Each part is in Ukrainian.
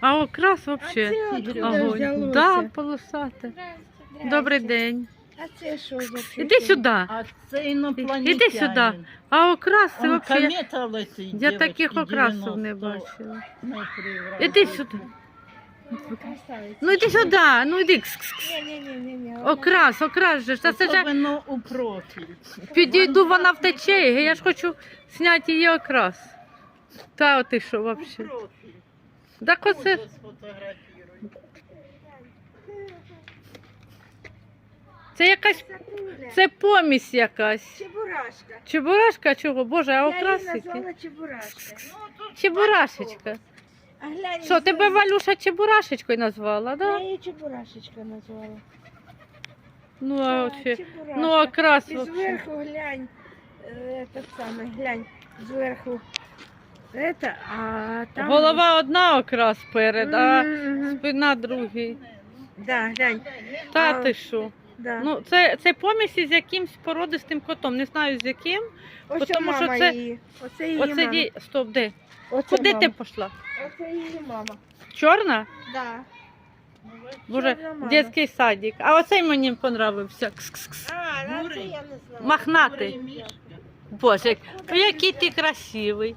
А окрас взагалі. Огонь. Да, полосате. Добрий день. А це що за Іди сюди. А це інопланетянин. Іди сюди. А окрас це взагалі. комета летить, Я таких окрасів не бачила. Іди сюди. Ну іди сюди, ну іди. Кс -кс -кс. Ні-ні-ні. Окрас, окрас же. Та це ж Особливо у профіль. підійду, вона втече. Я ж хочу зняти її окрас. Та ти що У взагалі? Так оце. Це якась. Це помість якась. Чебурашка. Чебурашка чого? Боже, а Я окрасики? Ну, Чебурашечка. Що, тебе Валюша Чебурашечкою назвала, Я да? її Чебурашечка назвала. Ну, а Так, вообще. Ну, окрас І зверху глянь, е, этот самый, глянь, зверху. Это, а там... Голова одна окрас перед, а спина другий. Да, глянь, Та А, ти що? да. Ну, це, це помість із якимсь породистим котом. Не знаю з яким. Ось тому що мама це- її. Оце її Оце мама. ді... Стоп, де? Оце Куди мама. ти пішла? Оце її мама. Чорна? Да. Боже, Чорна мама. дитячий садик. А оцей мені понравився. Кс-кс-кс. А, ну, це Бурий. я не знала. Мохнатий. Боже, який ти красивий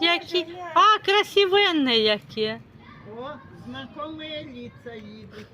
які. А, красивенні які. О, знакоме лица їдуть.